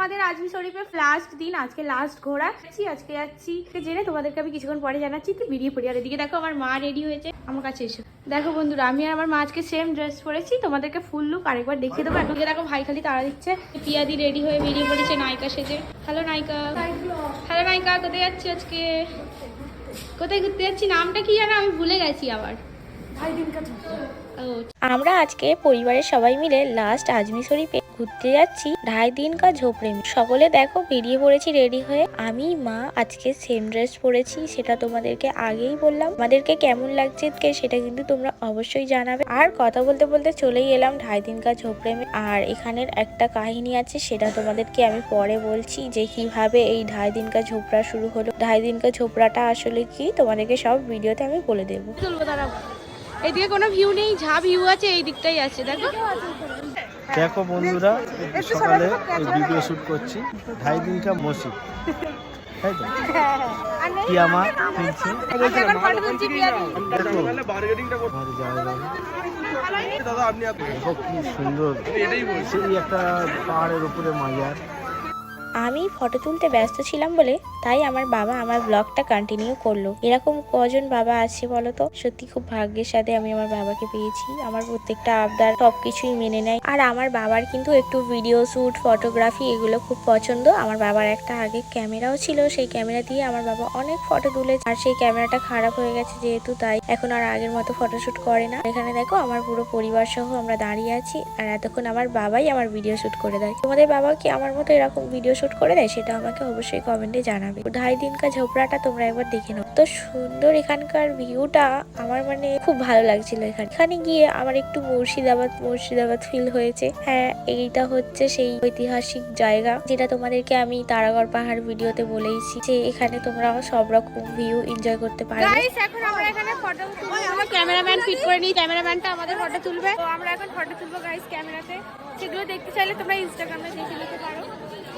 আমাদের আজমি শরীফের লাস্ট দিন আজকে লাস্ট ঘোরা যাচ্ছি আজকে যাচ্ছি। জেনে তোমাদেরকে আমি কিছুক্ষণ পরে জানাচ্ছি তুই বেরিয়ে পড়ি। আর এদিকে দেখো আমার মা রেডি হয়েছে। আমার কাছে এসো। দেখো বন্ধুরা আমি আর আমার মা আজকে সেম ড্রেস পরেছি। তোমাদেরকে ফুল লুক আরেকবার দেখিয়ে দেবো। এখন দেখো ভাই খালি তারা দিচ্ছে। পিয়াদি রেডি হয়ে বেরিয়ে পড়েছে নায়িকা সেজে। হ্যালো নায়িকা। হ্যালো নায়িকা কোথায় যাচ্ছি আজকে? কোথায় ঘুরতে যাচ্ছি? নামটা কি জানো আমি ভুলে গেছি আবার। ও আমরা আজকে পরিবারের সবাই মিলে লাস্ট আজমি শরীফে ঘুরতে যাচ্ছি। ঢাই দিন কা ঝোপড়ে সকলে দেখো, বেরিয়ে পড়েছি রেডি হয়ে। আমি, মা, আজকে সেম ড্রেস পরেছি, সেটা তোমাদেরকে আগেই বললাম। আমাদেরকে কেমন লাগছে সেটা কিন্তু তোমরা অবশ্যই জানাবে। আর কথা বলতে বলতে চলেই এলাম ঢাই দিন কা ঝোপড়ে আর এখানের একটা কাহিনী আছে, সেটা তোমাদেরকে আমি পরে বলছি, যে কীভাবে এই ঢাই দিন কা ঝোপড়া শুরু হলো। ঢাই দিন কা ঝোপড়াটা আসলে কি, তোমাদেরকে সব ভিডিওতে আমি বলে দেবো। দাঁড়াও। কোনো ভিউ নেই, যা ভিউ আছে, এই দিকটাই আছে, দেখো। দেখো বন্ধুরা সকালে ভিডিও শ্যুট করছি। ঢাই দিনটা মসজিদ। তাই তো? কি আমার যাওয়া যাবে। দেখো কি সুন্দর। সেই একটা পাহাড়ের উপরে মাজার। আমি ফটো তুলতে ব্যস্ত ছিলাম বলে তাই আমার বাবা আমার ব্লগটা কন্টিনিউ করল। এরকম কজন বাবা আছে বলো তো সত্যি খুব ভাগ্যের সাথে আমি আমার বাবাকে পেয়েছি। আমার প্রত্যেকটা আবদার সব কিছুই মেনে নেয়। আর আমার বাবার কিন্তু একটু ভিডিও শ্যুট ফটোগ্রাফি এগুলো খুব পছন্দ। আমার বাবার একটা আগে ক্যামেরাও ছিল। সেই ক্যামেরা দিয়ে আমার বাবা অনেক ফটো তুলেছে। আর সেই ক্যামেরাটা খারাপ হয়ে গেছে যেহেতু, তাই এখন আর আগের মতো ফটোশুট করে না। এখানে দেখো আমার পুরো পরিবার সহ আমরা দাঁড়িয়ে আছি। আর এতক্ষণ আমার বাবাই আমার ভিডিও শ্যুট করে দেয়। তোমাদের বাবা কি আমার মতো এরকম ভিডিও শুট করে দেয় সেটা আমাকে অবশ্যই কমেন্টে জানাবে। ঢাই দিনকা ঝোপড়াটা তোমরা একবার দেখে নাও। তো সুন্দর এখানকার ভিউটা আমার মানে খুব ভালো লাগছিল এখানে। এখানে গিয়ে আমার একটু মুর্শিদাবাদ মুর্শিদাবাদ ফিল হয়েছে। হ্যাঁ এইটা হচ্ছে সেই ঐতিহাসিক জায়গা যেটা তোমাদেরকে আমি তারাগড় পাহাড় ভিডিওতে বলেইছি যে এখানে তোমরা সব রকম ভিউ এনজয় করতে পারবে। গাইস এখন আমরা এখানে ফটো তুলবো। আমরা ক্যামেরাম্যান ফিট করে নিই ক্যামেরাম্যানটা আমাদের ফটো তুলবে। তো আমরা এখন ফটো তুলবো গাইস ক্যামেরাতে সেগুলো দেখতে চাইলে তোমরা ইনস্টাগ্রামে দেখে নিতে পারো।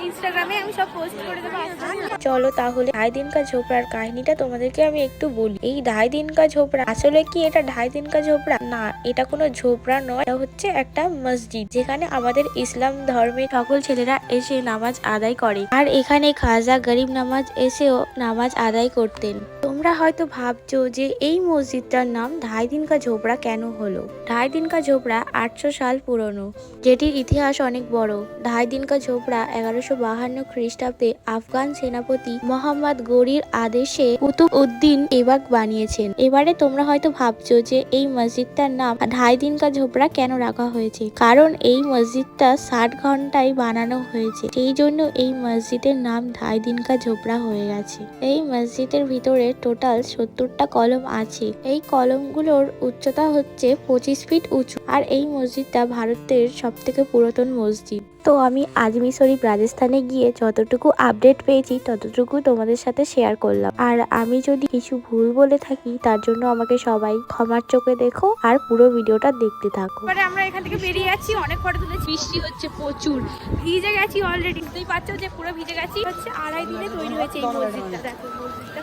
ইনস্টাগ্রামে আমি সব পোস্ট করে দেবো আস্তে। চলো তাহলে ঢাই দিন কা ঝোপড়ার কাহিনীটা তোমাদেরকে আমি একটু বলি। এই ঢাই দিন কা ঝোপড়া আসলে কি এটা ঢাই দিন কা ঝোপড়া? না, এটা কোনো ঝোপড়া নয়, এটা হচ্ছে একটা মসজিদ যেখানে আমাদের ইসলাম ধর্মের সকল ছেলেরা এসে নামাজ আদায় করে। আর এখানে খাজা গরিব নামাজ এসেও নামাজ আদায় করতেন। তোমরা হয়তো ভাবছ যে এই মসজিদটার নাম ঢাই দিন কা ঝোপড়া কেন হলো? ঢাই দিন কা ঝোপড়া আটশো সাল পুরনো, যেটির ইতিহাস অনেক বড়। ঢাই দিন কা ঝোপড়া এগারোশো বাহান্ন খ্রিস্টাব্দে আফগান সেনাপতি মোহাম্মদ গরির আদেশে কুতুব উদ্দিন এবাক বানিয়েছেন। এবারে তোমরা হয়তো ভাবছ যে এই মসজিদটার নাম ঢাই দিন কা ঝোপড়া কেন রাখা হয়েছে? কারণ এই মসজিদটা ষাট ঘন্টায় বানানো হয়েছে। সেই জন্য এই মসজিদের নাম ঢাই দিন কা ঝোপড়া হয়ে গেছে। এই মসজিদের ভিতরে টোটাল সত্তরটা কলম আছে। এই কলমগুলোর উচ্চতা হচ্ছে পঁচিশ ফিট উঁচু আর এই মসজিদটা ভারতের সব থেকে পুরাতন মসজিদ। তো আমি আজমি শরীফ রাজস্থানে গিয়ে যতটুকু আপডেট পেয়েছি, ততটুকু তোমাদের সাথে শেয়ার করলাম। আর আমি যদি কিছু ভুল বলে থাকি, তার জন্য আমাকে সবাই ক্ষমার চোখে দেখো আর পুরো ভিডিওটা দেখতে থাকো। আমরা এখান থেকে বেরিয়ে যাচ্ছি অনেক ফটো তুলেছি। বৃষ্টি হচ্ছে প্রচুর, ভিজে গেছি অলরেডি বুঝতেই পারছ যে পুরো ভিজে গেছি। হচ্ছে আড়াই দিনে তৈরি হয়েছে এই মসজিদটা। দেখো, মসজিদটা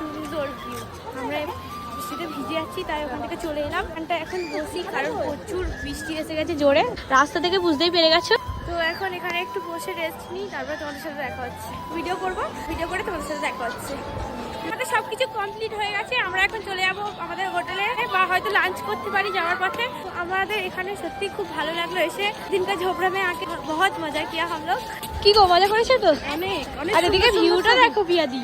সুন্দর ভিউ আমরা বৃষ্টিতে ভিজে যাচ্ছি তাই ওখান থেকে চলে এলাম। ওখানটা এখন বসি কারণ প্রচুর বৃষ্টি এসে গেছে জোরে। রাস্তা থেকে বুঝতেই পেরে গেছো? তো এখন এখানে একটু বসে রেস্ট নিই তারপরে তোমাদের সাথে দেখা হচ্ছে। ভিডিও করব? ভিডিও করে তোমাদের সাথে দেখা হচ্ছে। আমাদের সব কিছু কমপ্লিট হয়ে গেছে আমরা এখন চলে যাব আমাদের হোটেলে বা হয়তো লাঞ্চ করতে পারি যাওয়ার পথে। আমাদের এখানে সত্যি খুব ভালো লাগল এসে। দিনকার ঝোপড়া মে আঁকে বহুত মজা কিয়া হাম লোক কি গো মজা করেছে তো? অনেক অনেক ভিউটা দেখো পিয়াদি।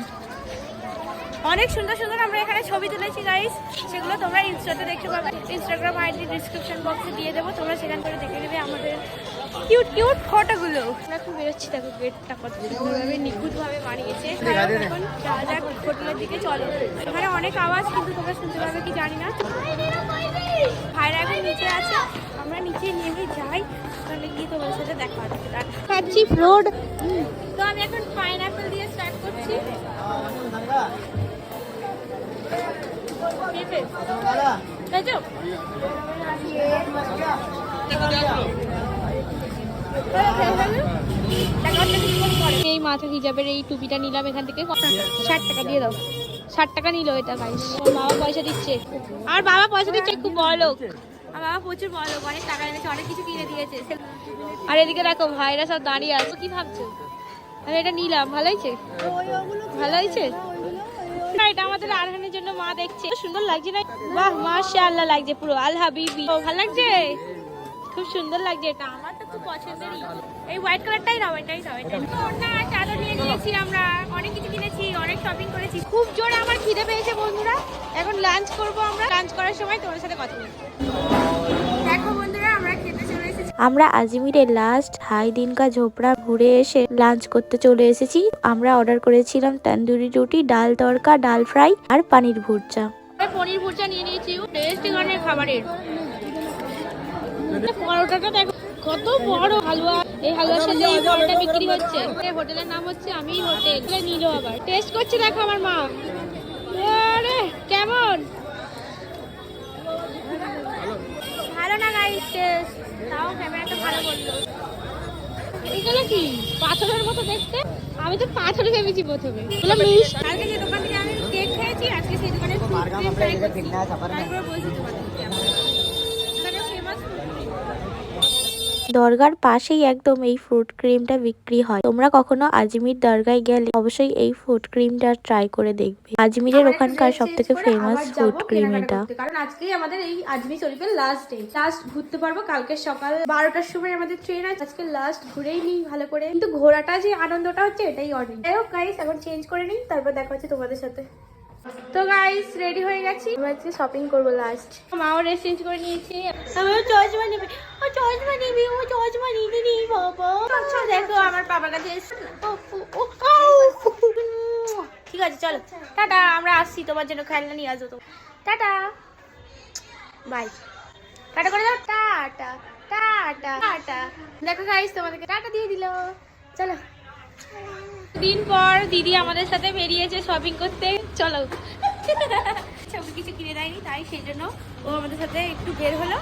অনেক সুন্দর সুন্দর আমরা এখানে ছবি তুলেছি গাইস সেগুলো তোমরা ইনস্টাতে দেখতে পাবে। ইনস্টাগ্রাম আইডি ডিসক্রিপশন বক্সে দিয়ে দেবো। তোমরা সেখান থেকে দেখে নেবে আমাদের কিউট কিউট ফটোগুলো আমরা এখন বেরোচ্ছি দেখো গেটটা কত সুন্দরভাবে নিখুঁতভাবে বানিয়েছে। এখন যাওয়া যাক হোটেলের দিকে চলো। এখানে অনেক আওয়াজ কিন্তু তোমরা শুনতে পারবে কি জানি না। ভাইরা এখন নিচে আছে। আমরা নিচে নেমে যাই তাহলে গিয়ে তোমার সাথে দেখা হচ্ছে খাচ্ছি ফ্লোড তো আমি এখন পাইনাপেল দিয়ে স্টার্ট করছি। এই মাথা হিজাবের এই টুপিটা নিলাম এখান থেকে। ষাট টাকা দিয়ে দাও। ষাট টাকা নিল এটা গাইস বাবা পয়সা দিচ্ছে। আর বাবা পয়সা দিচ্ছে, খুব বড় আর বাবা প্রচুর বড় অনেক টাকা এনেছে, অনেক কিছু কিনে দিয়েছে। আর এদিকে দেখো, ভাইরা সব দাঁড়িয়ে আছে। কি ভাবছ? আর এটা নিলাম, ভালো হয়েছে? ভালো হয়েছে? এটা আমাদের আরহানের জন্য মা সুন্দর লাগছে না? লাগছে পুরো। আল ভালো লাগছে? খুব সুন্দর লাগছে এটা। আমার তো খুব পছন্দেরই। এই হোয়াইট কালারটাই চাদর নিয়ে আমরা। অনেক কিছু কিনেছি, অনেক করেছি। খুব জোরে আমার খিদে পেয়েছে বন্ধুরা। এখন লাঞ্চ করব আমরা। লাঞ্চ করার সময় তোমার সাথে কথা বলব। আমরা আজমিরের লাস্ট হাই দিনকা ঝোপড়া ঘুরে এসে লাঞ্চ করতে চলে এসেছি। আমরা অর্ডার করেছিলাম তন্দুরি রুটি ডাল তড়কা ডাল ফ্রাই আর পানির ভুরচা আমি পনির ভুর্জা নিয়ে নিয়েছি টেস্ট খাবারের। পরোটাটা দেখো কত বড় হালুয়া। এই হালুয়ার সাথে এই পরোটা বিক্রি হচ্ছে। এই হোটেলের নাম হচ্ছে আমি হোটেল। নিল আবার। টেস্ট করছে দেখো আমার মা। আরে কেমন? ভালো না গাইস টেস্ট তাও ক্যামেরাটা ভালো কি? পাথরের মতো দেখতে? আমি তো পাথর ভেবেছি প্রথমে। কালকে দোকান থেকে আমি কেক খেয়েছি, আজকে সেই দোকানে আমি। এখানে famous fruit cream। দরগার পাশেই একদম এই ফ্রুট ক্রিমটা বিক্রি হয়। তোমরা কখনো আজমির দরগায় গেলে অবশ্যই এই ফ্রুট ক্রিমটা ট্রাই করে দেখবে। আজমিরের ওখানকার সব থেকে ফেমাস ফ্রুট ক্রিম এটা কারণ আজকেই আমাদের এই আজমি শরীফের লাস্ট ডে লাস্ট ঘুরতে পারব কালকে সকাল বারোটার সময় আমাদের ট্রেন আছে। আজকে লাস্ট ঘুরেই নিই ভালো করে। কিন্তু ঘোরাটা যে আনন্দটা হচ্ছে এটাই অনেক। যাই হোক গাইস এখন চেঞ্জ করে নিই তারপর দেখা হচ্ছে তোমাদের সাথে। তো গাইস রেডি হয়ে গেছি। আজকে শপিং করব লাস্ট মাও ড্রেস চেঞ্জ করে নিয়েছি। আমিও চশমা নেবে। ও চশমা নেবে ও চশমা নিতে নেই বাবা। আচ্ছা দেখো আমার বাবার কাছে ঠিক আছে চলো। টাটা আমরা আসছি। তোমার জন্য খেলনা নিয়ে আসব তো টাটা। বাই টাটা করে দাও। Tata tata tata. দেখো গাইস তোমাদেরকে টাটা দিয়ে দিল। চলো। দিন পর দিদি আমাদের সাথে বেরিয়েছে শপিং করতে। চলো। সব কিছু কিনে দেয়নি তাই সেই জন্য ও আমাদের সাথে একটু বের হলো।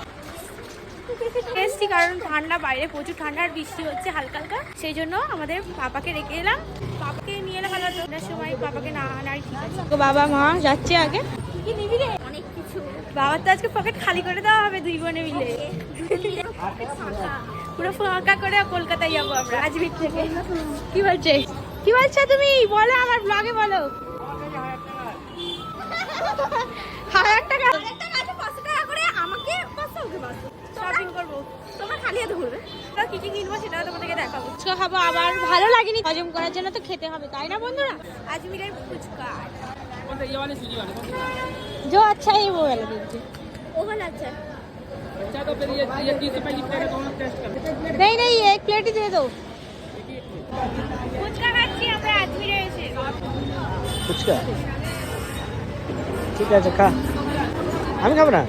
এসছি কারণ ঠান্ডা বাইরে প্রচুর ঠান্ডা আর বৃষ্টি হচ্ছে হালকা হালকা। সেই জন্য আমাদের পাপাকে রেখে এলাম। পাপাকে নিয়ে এলে ভালো ওটার সময় পাপাকে না আনাই ঠিক আছে। তো বাবা মা যাচ্ছে আগে? কি নিবি রে? অনেক কিছু। বাবার তো আজকে পকেট খালি করে দেওয়া হবে দুই বোনে মিলে। পুরো ফাঁকা করে কলকাতায় যাবো আমরা আজমির থেকে কি বলছে কি বলছো তুমি বলো আমার ব্লগে বলো হাজার টাকা শপিং করবো তোমরা খালি হাতে ঘুরবে তোমরা কি কি কিনবো সেটাও তোমাদেরকে দেখাবো ফুচকা খাবো আবার ভালো লাগেনি হজম করার জন্য তো খেতে হবে তাই না বন্ধুরা আজমিরের ফুচকা जो अच्छा है वो वाला दीजिए वो वाला अच्छा है नहीं नहीं एक प्लेट ही दे दो ফুচকা খাচ্ছি আমরা আজমিরে এসে ফুচকা? ঠিক আছে খা। আমি খাব না?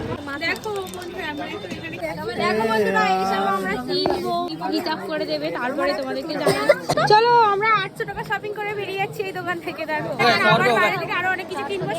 দেখো বন্ধুরা আমরা একটু এখানে দেখো বন্ধুরা এইসব আমরা কিনবো। হিসাব করে দেবে তারপরে তোমাদেরকে জানাব। চলো আমরা আটশো টাকা শপিং করে বেরিয়ে যাচ্ছি এই দোকান থেকে দেখো। আর আমার বাইরে থেকে আরও অনেক কিছু কিনবো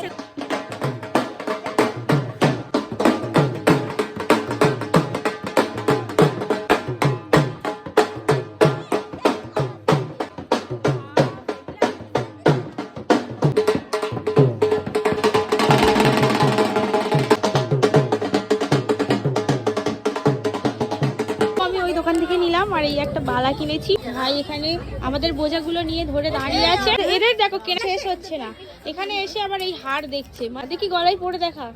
কিনেছি। ভাই এখানে আমাদের বোঝাগুলো নিয়ে ধরে দাঁড়িয়ে আছে। এদের দেখো, কেনা শেষ হচ্ছে না। এখানে এসে আবার এই হার দেখছে। মা, দেখি গলায় পড়ে দেখা।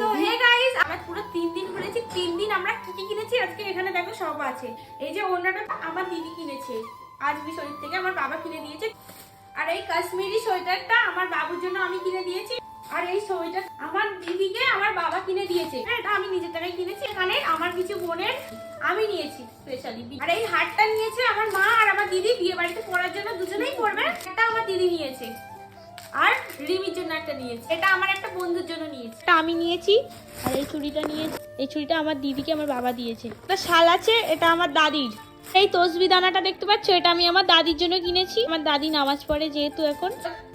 তো গাইস আমরা পুরো তিন দিন তিন দিন আমরা কিনেছি? আজকে এখানে দেখো সব আছে। এই যে আমার দিদি কিনেছে। শরীর থেকে আমার বাবা কিনে দিয়েছে। আর এই কাশ্মীরি সোয়েটারটা আমার বাবুর জন্য আমি কিনে দিয়েছি। আর এই সোয়েটার আমার বাবা কিনে দিয়েছে। হ্যাঁ, এটা আমি নিজের টাকায় কিনেছি এখানে আমার কিছু বোনের আমি নিয়েছি স্পেশালি আর এই হারটা নিয়েছে আমার মা আর আমার দিদি বিয়ে বাড়িতে পরার জন্য দুজনেই পরবে একটা আমার দিদি নিয়েছে। আর রিমির জন্য একটা নিয়েছি। এটা আমার একটা বন্ধুর জন্য নিয়েছি। এটা আমি নিয়েছি আর এই চুড়িটা নিয়েছি এই চুড়িটা আমার দিদিকে আমার বাবা দিয়েছে। একটা শাল আছে এটা আমার দাদির। এই তসবি দানাটা দেখতে পাচ্ছ? এটা আমি আমার দাদির জন্য কিনেছি। আমার দাদি নামাজ পড়ে যেহেতু এখন।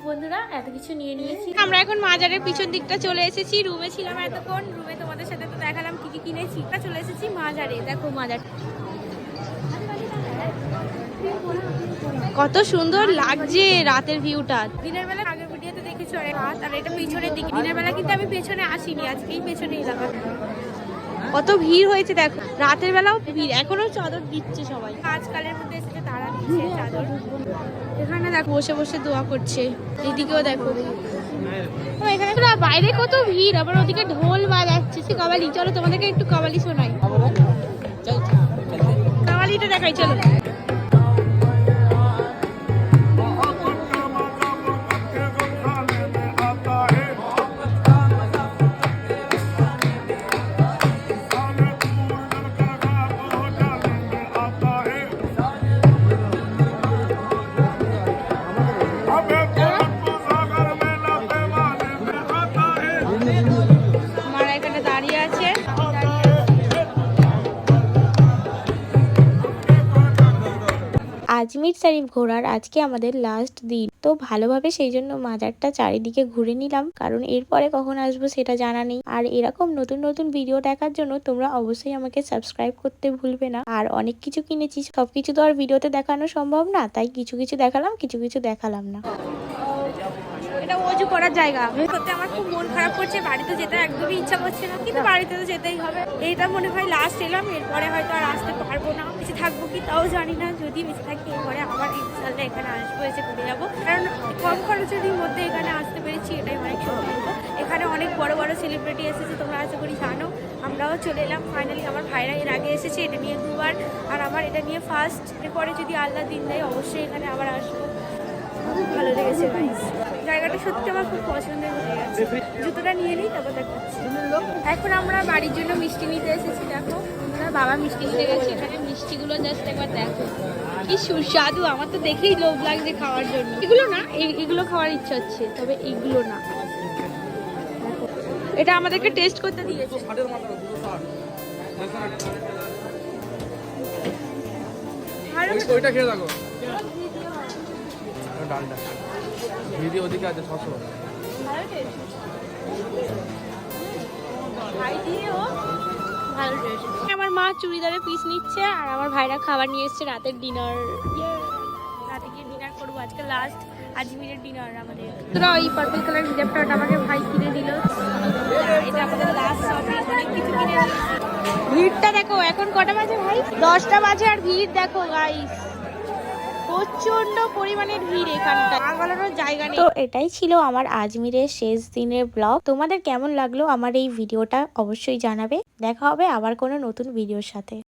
বন্ধুরা এত কিছু নিয়ে নিয়েছি। আমরা এখন মাজারের পিছন দিকটা চলে এসেছি। রুমে ছিলাম এতক্ষণ। রুমে তোমাদের সাথে তো দেখালাম কি কি কিনেছি। চলে এসেছি মাজারে। দেখো মাজার। কত সুন্দর লাগছে রাতের ভিউটা। দিনের বেলা আগের ভিডিওতে দেখেছ রাত। আর এটা পিছনের দিকে। দিনের বেলা কিন্তু আমি পেছনে আসিনি। আজকেই পেছনে এলাম কত ভিড় হয়েছে, দেখো। রাতের বেলাও ভিড়, এখনও চাদর দিচ্ছে সবাই। আজকালের মধ্যে এসে তারা দিচ্ছে চাদর। এখানে দেখো, বসে বসে দোয়া করছে। এদিকেও দেখো। এখানে তো বাইরে কত ভিড়, আবার ওদিকে ঢোল বাজাচ্ছে। সে কাবালি, চলো তোমাদেরকে একটু কাবালি শোনাই। কাবালিটা দেখাই, চলো। আজমির শরীফ ঘোরার আজকে আমাদের লাস্ট দিন। তো ভালোভাবে সেই জন্য মাজারটা চারিদিকে ঘুরে নিলাম, কারণ এরপরে কখন আসব সেটা জানা নেই। আর এরকম নতুন নতুন ভিডিও দেখার জন্য তোমরা অবশ্যই আমাকে সাবস্ক্রাইব করতে ভুলবে না। আর অনেক কিছু কিনেছি, সবকিছু তো আর ভিডিওতে দেখানো সম্ভব না, তাই কিছু কিছু দেখালাম, কিছু কিছু দেখালাম না। এটা অজু করার জায়গা। সত্যি আমার খুব মন খারাপ করছে, বাড়িতে যেতে একদমই ইচ্ছা করছে না, কিন্তু বাড়িতে তো যেতেই হবে। এইটা মনে হয় লাস্ট এলাম, এরপরে হয়তো আর আসতে পারব না। বেঁচে থাকব কি তাও জানি না, যদি বেঁচে থাকি এরপরে আবার ইনশাল্লাহ এখানে আসব এসে ঘুরে যাব। কারণ কম খরচের মধ্যে এখানে আসতে পেরেছি, এটাই অনেক সৌভাগ্য এখানে অনেক বড় বড় সেলিব্রিটি এসেছে, তোমরা আশা করি জানো। আমরাও চলে এলাম ফাইনালি আমার ভাইরা এর আগে এসেছে, এটা নিয়ে দুবার। আর আমার এটা নিয়ে ফার্স্ট এরপরে যদি আল্লাহ দিন দেয়, অবশ্যই এখানে আবার আসব। ভালো লেগেছে জায়গাটা সত্যি আমার খুব পছন্দের হয়ে গেছে জুতোটা নিয়ে নিই তারপর দেখাচ্ছি। এখন আমরা বাড়ির জন্য মিষ্টি নিতে এসেছি দেখো। আমরা বাবা মিষ্টি নিতে গেছি এখানে মিষ্টিগুলো জাস্ট একবার দেখো। কি সুস্বাদু আমার তো দেখেই লোভ লাগছে খাওয়ার জন্য। এগুলো না এগুলো খাওয়ার ইচ্ছা হচ্ছে তবে এগুলো না। এটা আমাদেরকে টেস্ট করতে দিয়েছে। ওইটা খেয়ে থাকো। ডালটা। ভিডিও ওদিকে আছে ছশো। আমার মা চুড়িদারের পিস নিচ্ছে আর আমার ভাইরা খাবার নিয়ে এসছে রাতের ডিনার রাতে গিয়ে ডিনার করব আজকে লাস্ট আজমিরের ডিনার আমাদের। তোরা ওই পার্পল কালার হিজাবটা ওটা আমাকে ভাই কিনে দিল। এটা আমাদের লাস্ট শপিং অনেক কিছু কিনে ভিড়টা দেখো এখন কটা বাজে ভাই? দশটা বাজে আর ভিড় দেখো গাইস প্রচণ্ড পরিমাণের ভিড় এখানটা জায়গা তো এটাই ছিল আমার আজমিরের শেষ দিনের ব্লগ তোমাদের কেমন লাগল আমার এই ভিডিওটা অবশ্যই জানাবে। দেখা হবে আবার কোনো নতুন ভিডিওর সাথে।